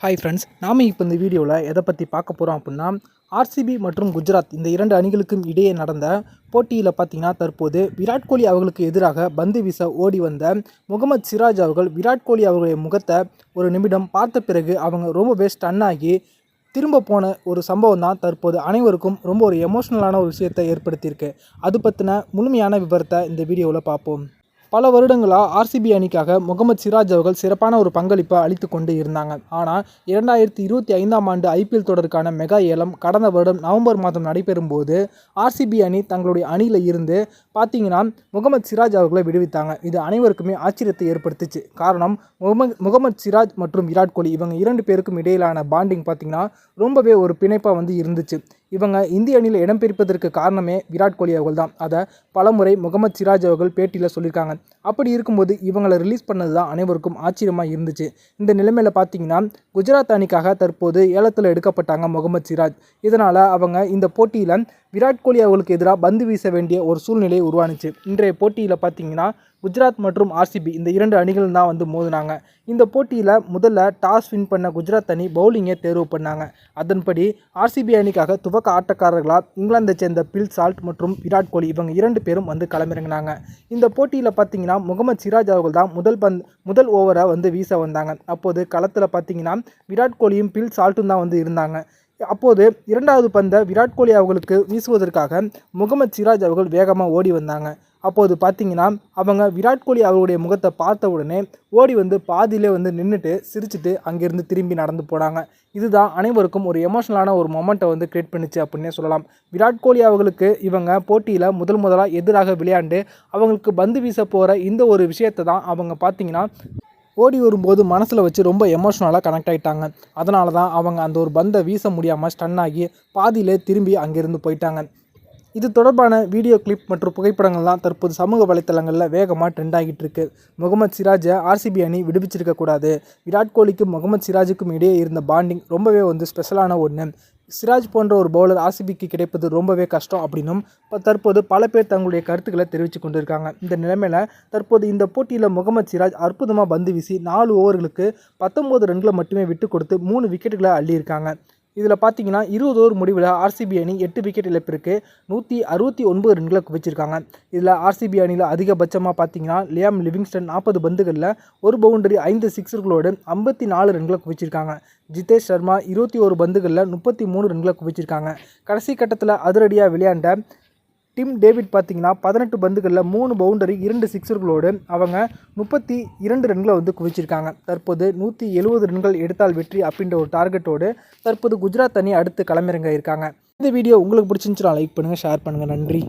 Hi friends நாம இப்போ இந்த வீடியோவில் எதை பற்றி பார்க்க போகிறோம் அப்படின்னா ஆர்சிபி மற்றும் குஜராத் இந்த இரண்டு அணிகளுக்கும் இடையே நடந்த போட்டியில் பார்த்தீங்கன்னா தற்போது விராட் கோலி அவர்களுக்கு எதிராக பந்து வீச ஓடி வந்த முகமது சிராஜ் அவர்கள் விராட் கோலி அவர்களுடைய முகத்தை ஒரு நிமிடம் பார்த்த பிறகு அவங்க ரொம்பவே ஸ்டன் ஆகி திரும்ப போன ஒரு சம்பவம் தான் தற்போது அனைவருக்கும் ரொம்ப ஒரு எமோஷ்னலான ஒரு விஷயத்தை ஏற்படுத்தியிருக்கு. அது பற்றின முழுமையான விவரத்தை இந்த வீடியோவில் பார்ப்போம். பல வருடங்களாக ஆர்சிபி அணிக்காக முகமது சிராஜ் அவர்கள் சிறப்பான ஒரு பங்களிப்பை அளித்து கொண்டு இருந்தாங்க. ஆனால் இரண்டாயிரத்தி இருபத்தி ஐந்தாம் ஆண்டு ஐபிஎல் தொடருக்கான மெகா ஏலம் கடந்த வருடம் நவம்பர் மாதம் நடைபெறும் போது ஆர்சிபி அணி தங்களுடைய அணியில் இருந்து பார்த்தீங்கன்னா முகமது சிராஜ் அவர்களை விடுவித்தாங்க. இது அனைவருக்குமே ஆச்சரியத்தை ஏற்படுத்துச்சு. காரணம் முகமது முகமது சிராஜ் மற்றும் விராட் கோலி இவங்க இரண்டு பேருக்கும் இடையிலான பாண்டிங் பார்த்தீங்கன்னா ரொம்பவே ஒரு பிணைப்பாக வந்து இருந்துச்சு. இவங்க இந்திய அணியில் இடம்பெரிப்பதற்கு காரணமே விராட் கோலி அவர்கள் தான் அதை பலமுறை முகமது சிராஜ் அவர்கள் பேட்டியில் சொல்லியிருக்காங்க. அப்படி இருக்கும்போது இவங்களை ரிலீஸ் பண்ணது தான் அனைவருக்கும் ஆச்சரியமாக இருந்துச்சு. இந்த நிலைமையில் பார்த்தீங்கன்னா குஜராத் அணிக்காக தற்போது ஏலத்தில் எடுக்கப்பட்டாங்க முகமது சிராஜ். இதனால் அவங்க இந்த போட்டியில் விராட் கோலி அவர்களுக்கு எதிராக பந்து வீச வேண்டிய ஒரு சூழ்நிலை உருவானுச்சு. இன்றைய போட்டியில் பார்த்தீங்கன்னா குஜராத் மற்றும் ஆர்சிபி இந்த இரண்டு அணிகள் தான் வந்து மோதினாங்க. இந்த போட்டியில் முதல்ல டாஸ் வின் பண்ண குஜராத் அணி பவுலிங்கை தேர்வு பண்ணாங்க. அதன்படி ஆர்சிபி அணிக்காக துவக்க ஆட்டக்காரர்களாக இங்கிலாந்தை சேர்ந்த பில் சால்ட் மற்றும் விராட் கோலி இவங்க இரண்டு பேரும் வந்து களமிறங்கினாங்க. இந்த போட்டியில் பார்த்தீங்கன்னா முகமது சிராஜ் அவர்கள் தான் முதல் பந்த் முதல் ஓவரை வந்து வீச வந்தாங்க. அப்போது களத்தில் பார்த்தீங்கன்னா விராட் கோலியும் பில் சால்ட்டும் தான் வந்து இருந்தாங்க. அப்போது இரண்டாவது பந்தை விராட் கோலி அவர்களுக்கு வீசுவதற்காக முகமது சிராஜ் அவர்கள் வேகமாக ஓடி வந்தாங்க. அப்போது பார்த்தீங்கன்னா அவங்க விராட் கோலி அவருடைய முகத்தை பார்த்த உடனே ஓடி வந்து பாதியிலே வந்து நின்றுட்டு சிரிச்சுட்டு அங்கேருந்து திரும்பி நடந்து போனாங்க. இதுதான் அனைவருக்கும் ஒரு எமோஷனலான ஒரு மொமெண்ட்டை வந்து கிரியேட் பண்ணிச்சு அப்படின்னே சொல்லலாம். விராட் கோலி அவர்களுக்கு இவங்க போட்டியில் முதல் முதலாக எதிராக விளையாண்டு அவங்களுக்கு பந்து வீச போகிற இந்த ஒரு விஷயத்தை தான் அவங்க பார்த்தீங்கன்னா ஓடி வரும்போது மனசில் வச்சு ரொம்ப எமோஷ்னலாக கனெக்ட் ஆகிட்டாங்க அதனால தான் அவங்க அந்த ஒரு பந்தை வீச முடியாமல் ஸ்டன் ஆகி பாதியிலே திரும்பி அங்கேருந்து போயிட்டாங்க. இது தொடர்பான வீடியோ கிளிப் மற்றும் புகைப்படங்கள்லாம் தற்போது சமூக வலைத்தளங்களில் வேகமாக ட்ரெண்ட் ஆகிட்டு இருக்கு. முகமது சிராஜை ஆர்சிபி அணி விடுவிச்சிருக்கக்கூடாது விராட் கோலிக்கும் முகமது சிராஜுக்கும் இடையே இருந்த பாண்டிங் ரொம்பவே வந்து ஸ்பெஷலான ஒன்று சிராஜ் போன்ற ஒரு பவுலர் ஆசிபிக்கு கிடைப்பது ரொம்பவே கஷ்டம் அப்படின்னும் இப்போ தற்போது பல பேர் தங்களுடைய கருத்துக்களை தெரிவித்து கொண்டிருக்காங்க. இந்த நிலைமையில் தற்போது இந்த போட்டியில் முகமது சிராஜ் அற்புதமாக பந்து வீசி நாலு ஓவர்களுக்கு பத்தொம்போது ரன்களை மட்டுமே விட்டு கொடுத்து மூணு விக்கெட்டுகளை அள்ளியிருக்காங்க. இதில் பார்த்தீங்கன்னா இருபது ஓவர் முடிவில் ஆர்சிபி அணி எட்டு விக்கெட் இழப்பிற்கு நூற்றி அறுபத்தி ஒன்பது ரன்களை குவிச்சிருக்காங்க. இதில் ஆர்சிபி அணியில் அதிகபட்சமாக பார்த்தீங்கன்னா லியாம் லிவிங்ஸ்டன் நாற்பது பந்துகளில் ஒரு பவுண்டரி ஐந்து சிக்ஸர்களோடு ஐம்பத்தி நாலு ரன்களை குவிச்சிருக்காங்க. ஜிதேஷ் சர்மா இருபத்தி ஒரு பந்துகளில் முப்பத்தி மூணு ரன்களை குவிச்சிருக்காங்க. கடைசி கட்டத்தில் அதிரடியாக விளையாண்ட டிம் டேவிட் பார்த்தீங்கன்னா பதினெட்டு பந்துகளில் மூணு பவுண்டரி இரண்டு சிக்ஸர்களோடு அவங்க முப்பத்தி இரண்டு ரன்களை வந்து குவிச்சிருக்காங்க. தற்போது நூற்றி எழுபது ரன்கள் எடுத்தால் வெற்றி அப்படின்ற ஒரு டார்கெட்டோடு தற்போது குஜராத் அணி அடுத்து களமிறங்க இருக்காங்க. இந்த வீடியோ உங்களுக்கு பிடிச்சிருந்துச்சுன்னா லைக் பண்ணுங்கள் ஷேர் பண்ணுங்கள் நன்றி.